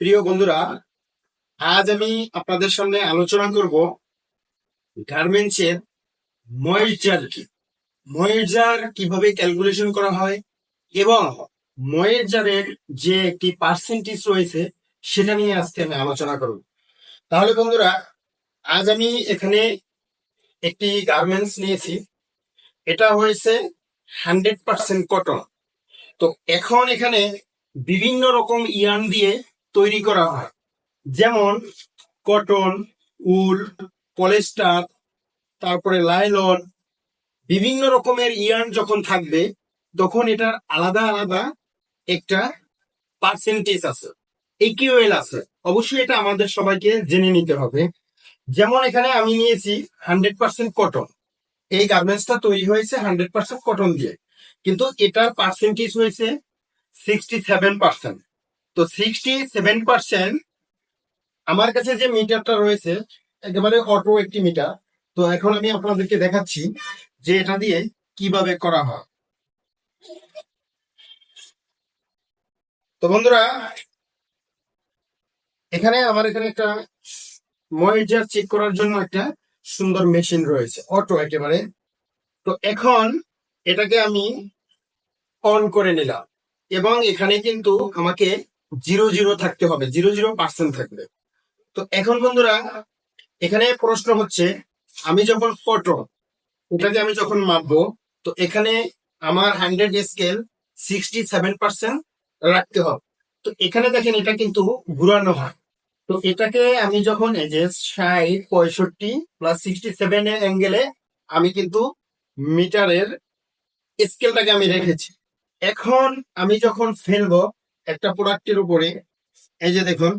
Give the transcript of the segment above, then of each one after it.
প্রিয় বন্ধুরা, আজ আমি আপনাদের সামনে আলোচনা করব গার্মেন্টসের ময়েরজার কি। ময়েরজার কীভাবে ক্যালকুলেশন করা হয় এবং ময়েরজারের যে একটি পার্সেন্টেজ রয়েছে, সেটা নিয়ে আজকে আমি আলোচনা করব। তাহলে বন্ধুরা, আজ আমি এখানে একটি গার্মেন্টস নিয়েছি। এটা হয়েছে হান্ড্রেড পার্সেন্ট কটন। তো এখন এখানে বিভিন্ন রকম ইয়ার্ন দিয়ে তৈরি করা হয়। যেমন কটন, উল, পলেস্টার, তারপরে লাইলন, বিভিন্ন রকমের ইয়ার্ন যখন থাকবে, তখন এটার আলাদা আলাদা একটা পার্সেন্টেজ আছে ইকিউএল আছে। অবশ্যই এটা আমাদের সবাইকে জেনে নিতে হবে। যেমন এখানে আমি নিয়েছি হান্ড্রেড পার্সেন্ট কটন এই গার্মেন্টসটা তৈরি হয়েছে হান্ড্রেড পার্সেন্ট কটন দিয়ে। কিন্তু এটার পার্সেন্টেজ হয়েছে সিক্সটি সেভেন পার্সেন্ট তো সিক্সটি সেভেন পার্সেন্ট আমার কাছে যে মিটারটা রয়েছে, একেবারে অটো একটি মিটার তো এখন আমি আপনাদেরকে দেখাচ্ছি যে এটা দিয়ে কীভাবে করা হয়। তো বন্ধুরা, এখানে আমার এখানে একটা ময়েজার চেক করার জন্য একটা সুন্দর মেশিন রয়েছে অটো একেবারে। তো এখন এটাকে আমি অন করে নিলাম এবং এখানে কিন্তু আমাকে জিরো জিরো থাকতে হবে, জিরো জিরো পার্সেন্ট থাকবে। তো এখন বন্ধুরা, এখানে প্রশ্ন হচ্ছে, আমি যখন ফটো এটাকে আমি যখন মাপবো, তো এখানে আমার hundred scale sixty seven percent রাখতে হবে। তো এখানে দেখেন, এটা কিন্তু ঘুরানো হয়। তো এটাকে আমি যখন এই যে ষাট, পঁয়ষট্টি প্লাস সিক্সটি সেভেন এর অ্যাঙ্গেলে আমি কিন্তু মিটারের স্কেলটাকে আমি রেখেছি। এখন আমি যখন ফেলব একটা প্রোডাক্টের উপরে, এই যে দেখুন,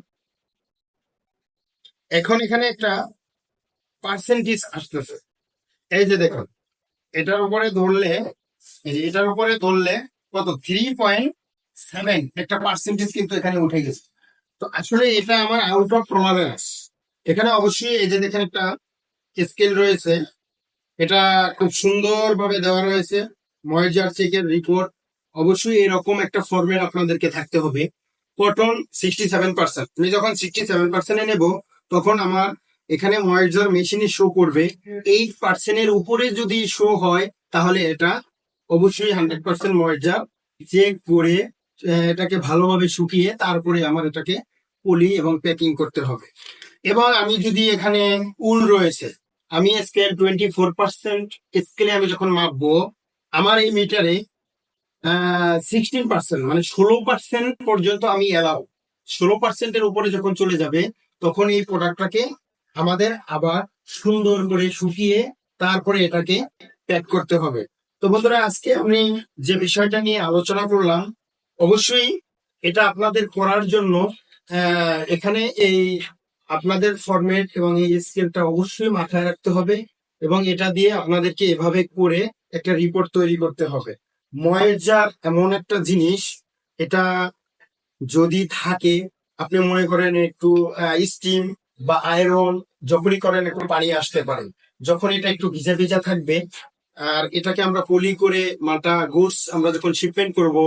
এখন এখানে একটা পার্সেন্টেজ আসতেছে। এই যে দেখুন, এটার উপরে ধরলে এটার উপরে ধরলে কত? থ্রি পয়েন্ট সেভেন একটা পার্সেন্টেজ কিন্তু এখানে উঠে গেছে। তো আসলে এটা আমার আউট অফ টলারেন্স এখানে অবশ্যই এই যে দেখেন একটা স্কেল রয়েছে, এটা খুব সুন্দরভাবে দেওয়া রয়েছে। ময়েজার চেকের রিপোর্ট অবশ্যই এরকম একটা ফর্মেট আপনাদেরকে থাকতে হবে। কটন সিক্সটি সেভেন পার্সেন্ট আমি যখন সিক্সটি সেভেন পার্সেন্টে নেব, তখন আমার এখানে ময়েজার মেশিনে শো করবে। এইট পার্সেন্টের উপরে যদি শো হয়, তাহলে এটা অবশ্যই হান্ড্রেড পার্সেন্ট ময়েজার চেক করে এটাকে ভালোভাবে শুকিয়ে তারপরে আমার এটাকে পলি এবং প্যাকিং করতে হবে। এবং আমি যদি এখানে উল রয়েছে, আমি স্কেল টোয়েন্টি ফোর পার্সেন্ট স্কেলে আমি যখন মাপবো, আমার এই মিটারে সিক্সটিন পার্সেন্ট মানে ষোলো পার্সেন্ট পর্যন্ত আমি এলাও ষোলো পার্সেন্টের উপরে যখন চলে যাবে, তখন এই প্রোডাক্টটাকে আমাদের আবার সুন্দর করে শুকিয়ে তারপরে এটাকে প্যাক করতে হবে। তো বন্ধুরা, আজকে আমি যে বিষয়টা নিয়ে আলোচনা করলাম, অবশ্যই এটা আপনাদের করার জন্য এখানে এই আপনাদের ফরম্যাট এবং এই স্কেলটা অবশ্যই মাথায় রাখতে হবে এবং এটা দিয়ে আপনাদেরকে এভাবে করে একটা রিপোর্ট তৈরি করতে হবে। ময়েজার এমন একটা জিনিস, এটা যদি থাকে, আপনি মনে করেন একটু স্টিম বা আয়রন যখনই করেন একটু পানি আসতে পারে। যখন এটা একটু ভিজা ভিজা থাকবে, আর এটাকে আমরা পলি করে মাটা গুডস আমরা যখন শিপমেন্ট করব,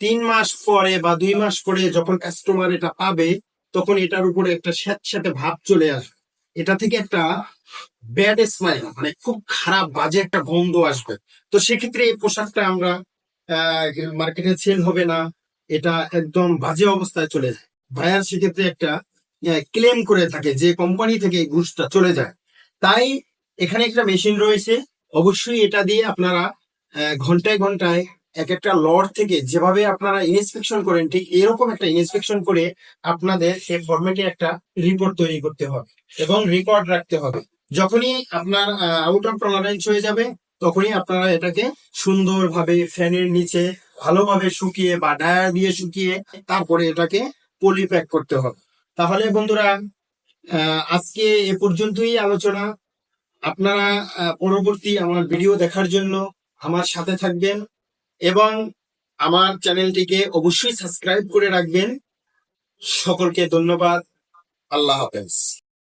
তিন মাস পরে বা দুই মাস পরে যখন কাস্টমার এটা পাবে, তখন এটার উপরে একটা স্যাঁতস্যাঁতে ভাব চলে আসবে। এটা থেকে একটা ব্যাড স্মাইল মানে খুব খারাপ, বাজে একটা গন্ধ আসবে। তো সেক্ষেত্রে এই পোশাকটা আমরা মার্কেটে সেল হবে না, এটা একদম বাজে অবস্থায় চলে যায়। ভাইয়ার সেক্ষেত্রে একটা ক্লেম করে থাকে যে কোম্পানি থেকে এই গুডসটা চলে যায়। তাই এখানে একটা মেশিন রয়েছে, অবশ্যই এটা দিয়ে আপনারা ঘন্টায় ঘন্টায় এক একটা লট থেকে যেভাবে আপনারা ইন্সপেকশন করেন, ঠিক এরকম একটা ইন্সপেকশন করে আপনাদের সেই ফরম্যাটে একটা রিপোর্ট তৈরি করতে হবে এবং রেকর্ড রাখতে হবে। যখনই আপনার আউট অফ টলারেন্স হয়ে যাবে, তখনই আপনারা এটাকে সুন্দরভাবে ফ্যানের নিচে ভালোভাবে শুকিয়ে বা ডায়ার দিয়ে শুকিয়ে তারপরে এটাকে পলি প্যাক করতে হবে। তাহলে বন্ধুরা আজকে এ পর্যন্তই আলোচনা। আপনারা পরবর্তী আমার ভিডিও দেখার জন্য আমার সাথে থাকবেন এবং আমার চ্যানেলটিকে অবশ্যই সাবস্ক্রাইব করে রাখবেন। সকলকে ধন্যবাদ। আল্লাহ হাফেজ।